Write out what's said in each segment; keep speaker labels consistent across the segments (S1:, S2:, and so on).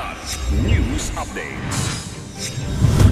S1: Kilat News Updates.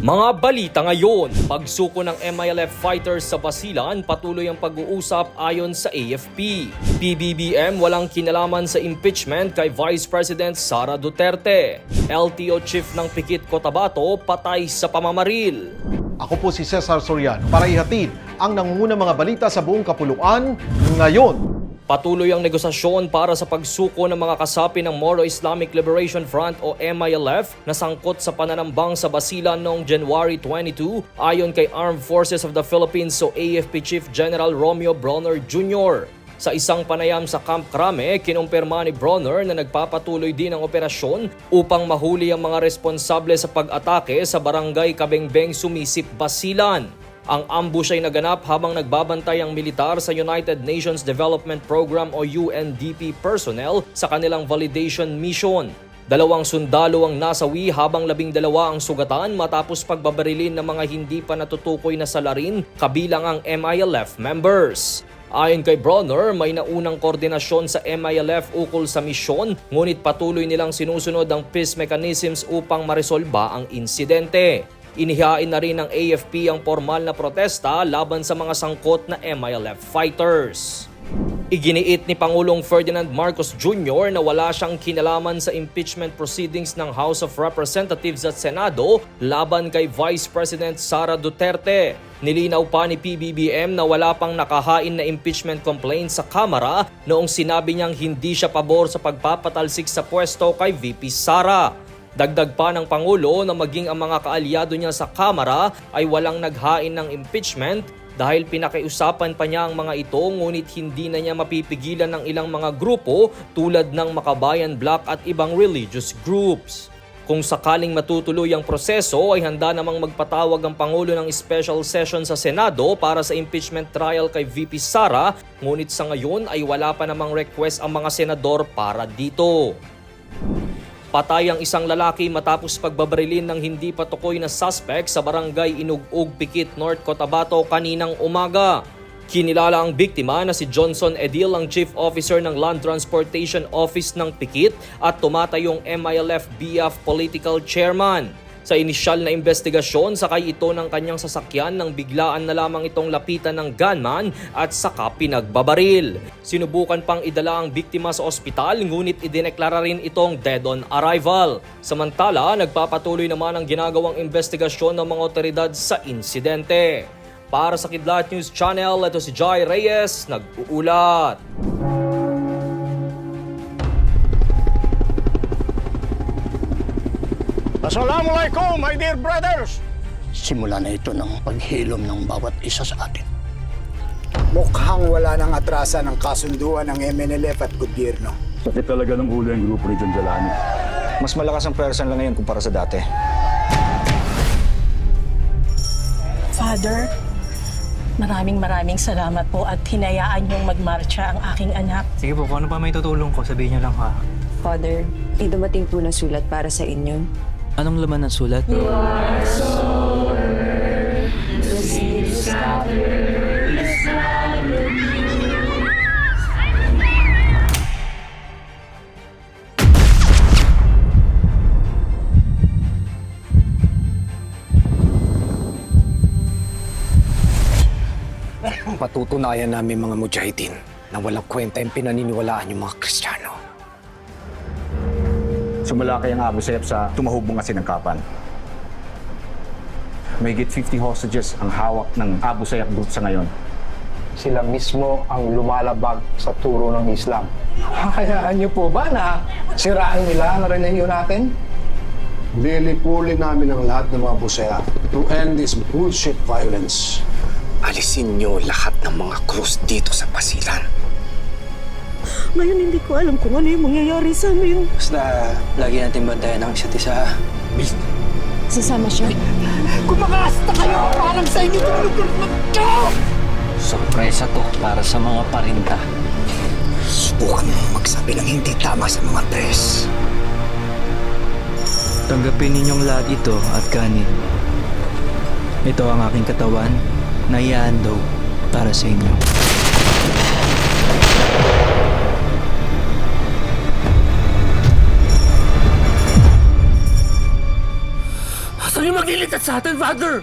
S2: Mga balita ngayon, pagsuko ng MILF fighters sa Basilan patuloy ang pag-uusap ayon sa AFP. PBBM walang kinalaman sa impeachment kay Vice President Sara Duterte. LTO Chief ng Pikit Cotabato patay sa pamamaril.
S3: Ako po si Cesar Soriano para ihatid ang nangungunang mga balita sa buong kapuluan ngayon.
S2: Patuloy ang negosasyon para sa pagsuko ng mga kasapi ng Moro Islamic Liberation Front o MILF na sangkot sa pananambang sa Basilan noong January 22 ayon kay Armed Forces of the Philippines o AFP Chief General Romeo Bronner Jr. Sa isang panayam sa Camp Crame, kinumpirma ni Bronner na nagpapatuloy din ang operasyon upang mahuli ang mga responsable sa pag-atake sa barangay Kabengbeng Sumisip, Basilan. Ang ambush ay naganap habang nagbabantay ang militar sa United Nations Development Program o UNDP personnel sa kanilang validation mission. Dalawang sundalo ang nasawi habang labing dalawa ang sugatan matapos pagbabarilin ng mga hindi pa natutukoy na salarin kabilang ang MILF members. Ayon kay Bronner, may naunang koordinasyon sa MILF ukol sa misyon ngunit patuloy nilang sinusunod ang peace mechanisms upang maresolba ang insidente. Inihain na rin ng AFP ang formal na protesta laban sa mga sangkot na MILF fighters. Iginiit ni Pangulong Ferdinand Marcos Jr. na wala siyang kinalaman sa impeachment proceedings ng House of Representatives at Senado laban kay Vice President Sara Duterte. Nilinaw pa ni PBBM na wala pang nakahain na impeachment complaint sa Kamara noong sinabi niyang hindi siya pabor sa pagpapatalsik sa pwesto kay VP Sara. Dagdag pa ng Pangulo na maging ang mga kaalyado niya sa Kamara ay walang naghain ng impeachment dahil pinakiusapan pa niya ang mga ito ngunit hindi na niya mapipigilan ng ilang mga grupo tulad ng Makabayan Bloc at ibang religious groups. Kung sakaling matutuloy ang proseso ay handa namang magpatawag ang Pangulo ng special session sa Senado para sa impeachment trial kay VP Sara ngunit sa ngayon ay wala pa namang request ang mga senador para dito. Patay ang isang lalaki matapos pagbabarilin ng hindi patukoy na suspect sa barangay Inugug, Pikit, North Cotabato kaninang umaga. Kinilala ang biktima na si Johnson Edil ang Chief Officer ng Land Transportation Office ng Pikit at tumatayong MILF BF Political Chairman. Sa inisyal na investigasyon, sakay ito ng kanyang sasakyan nang biglaan na lamang itong lapitan ng gunman at saka pinagbabaril. Sinubukan pang idala ang biktima sa ospital ngunit idineklara rin itong dead on arrival. Samantala, nagpapatuloy naman ang ginagawang investigasyon ng mga otoridad sa insidente. Para sa Kidlat News Channel, ito si Jai Reyes, nag-uulat.
S4: Assalamualaikum, my dear brothers!
S5: Simula na ito ng paghilom ng bawat isa sa atin.
S6: Mukhang wala nang atrasan ng kasunduan ng MNLF at gobyerno.
S7: Sakit talaga ng ulo yung grupo ni John Jalani.
S4: Mas malakas ang pwersa nila ngayon kumpara sa dati.
S8: Father, maraming maraming salamat po at hinayaan niyong magmarcha ang aking anak.
S9: Sige po, kung ano pa may tutulong ko, sabihin niyo lang ha.
S10: Father, may dumating po na sulat para sa inyo.
S9: Anong laman ng sulat?
S6: Patutunayan namin mga mujahidin na walang kwenta yung pinaniniwalaan yung mga Kristiyano.
S7: Sumala kay ang Abu Sayyaf sa tumahubong kasi ng kapan. May 50 hostages ang hawak ng Abu Sayyaf group sa ngayon.
S11: sila mismo ang lumalabag sa turo ng Islam. Hayaan niyo po ba na siraan nila ang relihiyon natin?
S12: Lilipulin namin ang lahat ng mga busaya to end this bullshit violence.
S5: Alisin niyo lahat ng mga krus dito sa Basilan.
S8: Ngayon hindi ko alam kung ano yung mangyayari sa amin.
S9: Basta, lagi natin bantayan ang isa't isa.
S10: Sasama siya.
S6: Kumakasta kayo! Parang sa inyo tumulog ng
S9: Sorpresa to para sa mga parinta.
S5: Subukan mo magsabi ng hindi tama sa mga pres.
S9: Tanggapin ninyong lahat ito at kanin. Ito ang aking katawan na ihahandog para sa inyo.
S13: Magliligtas sa atin, Father!